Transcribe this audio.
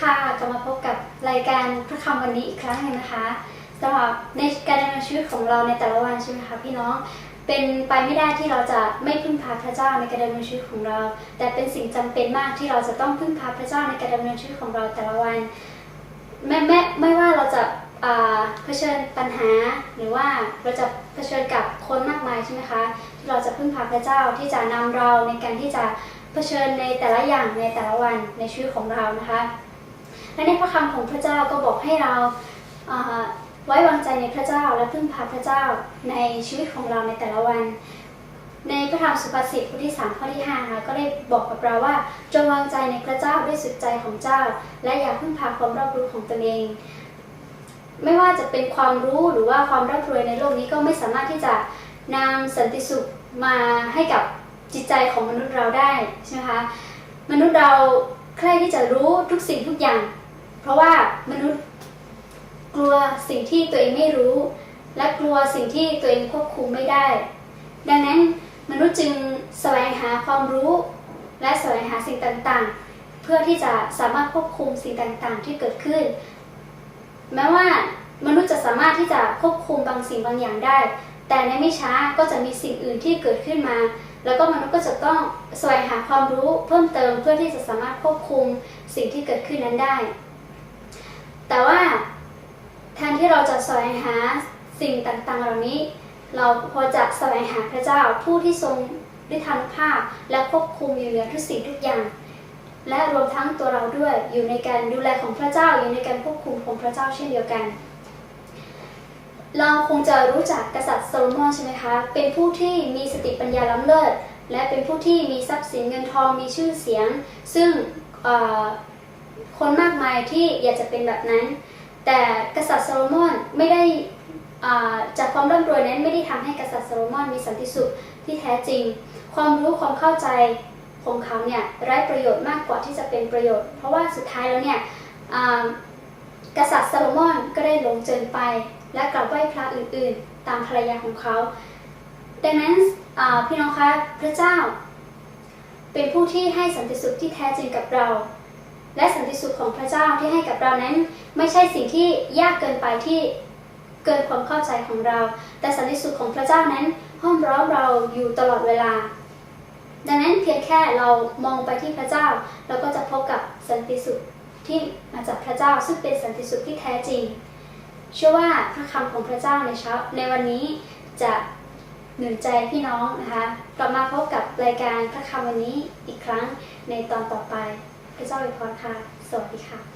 ค่ะกลับมาพบกับรายการพระคำวันนี้อีกครั้งหนึงนะคะสำหรับในการดำเนินชีวิตของเราในแต่ละวันใช่ไหมคะพี่น้องเป็นไปไม่ได้ที่เราจะไม่พึ่งพาพระเจ้าในการดำเนินชีวิตของเรา แต่เป็นสิ่งจำเป็นมากที่เราจะต้องพึ่งพาพระเจ้าในการดำเนินชีวิตของเราแต่ละวันไม่ไม่ไม่ว่าเราจะเผชิญปัญหาหรือว่าเราจะเผชิญกับคนมากมายใช่ไหมคะที่เราจะพึ่งพาพระเจ้าที่จะนำเราในการที่จะเผชิญในแต่ละอย่างในแต่ละวันในชีวิตของเรานะคะ และในพระคำของพระเจ้าก็บอกให้เราอ่าไว้วางใจในพระเจ้าและพึ่งพาพระเจ้าในชีวิตของเราในแต่ละวัน ในพระธรรมสุภาษิตบทที่3ข้อที่5นะคะก็ได้บอกกับเราว่าจงวางใจในพระเจ้าด้วยสุดใจของเจ้า และอย่าพึ่งพาความรอบรู้ของตนเอง ไม่ว่าจะเป็นความรู้หรือว่าความร่ำรวยในโลกนี้ก็ไม่สามารถที่จะนำสันติสุขมาให้กับจิตใจของมนุษย์เราได้ใช่ไหมคะมนุษย์เราใคร่ที่จะรู้ทุกสิ่งทุกอย่าง เพราะว่ามนุษย์กลัวสิ่งที่ตัวเองไม่รู้ และกลัวสิ่งที่ตัวเองควบคุมไม่ได้ ดังนั้นมนุษย์จึงแสวงหาความรู้ และแสวงหาสิ่งต่างๆ เพื่อที่จะสามารถควบคุมสิ่งต่างๆ ที่เกิดขึ้น แม้ว่ามนุษย์จะสามารถที่จะควบคุมบางสิ่งบางอย่างได้ แต่ในไม่ช้าก็จะมีสิ่งอื่นที่เกิดขึ้นมา แล้วก็มนุษย์ก็จะต้องแสวงหาความรู้เพิ่มเติมเพื่อที่จะสามารถควบคุมสิ่งที่เกิดขึ้นนั้นได้ แต่ว่าแทนที่เราจะแสวงหาสิ่งต่างๆ เหล่านี้ เราพอจะแสวงหาพระเจ้าผู้ที่ทรงฤทธานุภาพ และควบคุมอยู่เหนือทุกสิ่งทุกอย่าง และรวมทั้งตัวเราด้วยอยู่ในการดูแลของพระเจ้าอยู่ในการควบคุมของพระเจ้าเช่นเดียวกัน เราคงจะรู้จักกษัตริย์โซโลมอนใช่ไหมคะเป็นผู้ที่มีสติปัญญาล้ำเลิศและเป็นผู้ที่มีทรัพย์สินเงินทองมีชื่อเสียง ซึ่ง คนมากมายที่อยากจะเป็นแบบนั้น แต่กษัตริย์โซโลมอนไม่ได้จากความร่ำรวยนั้นไม่ได้ทำให้กษัตริย์โซโลมอนมีสันติสุขที่แท้จริง ความรู้ความเข้าใจของเขาเนี่ยไร้ประโยชน์มากกว่าที่จะเป็นประโยชน์ เพราะว่าสุดท้ายแล้วเนี่ยกษัตริย์โซโลมอนก็ได้หลงเจินไป และกลับไหว้พระอื่นๆ ตามภรรยาของเขา ดังนั้นพี่น้องคะพระเจ้า เป็นผู้ที่ให้สันติสุขที่แท้จริงกับเรา และสันติสุขของพระเจ้าที่ให้กับเรานั้น ไม่ใช่สิ่งที่ยากเกินไปที่เกินความเข้าใจของเรา แต่สันติสุขของพระเจ้านั้นห้อมร้อมเราอยู่ตลอดเวลา ดังนั้นเพียงแค่เรามองไปที่พระเจ้า เราก็จะพบกับสันติสุขที่มาจากพระเจ้าซึ่งเป็นสันติสุขที่แท้จริง เชื่อว่าพระคำของพระเจ้าในเช้าในวันนี้จะหนุนใจพี่น้องนะคะกลับมาพบกับรายการพระคำวันนี้อีกครั้งในตอนต่อไป พระเจ้าอวยพรค่ะ สวัสดีค่ะ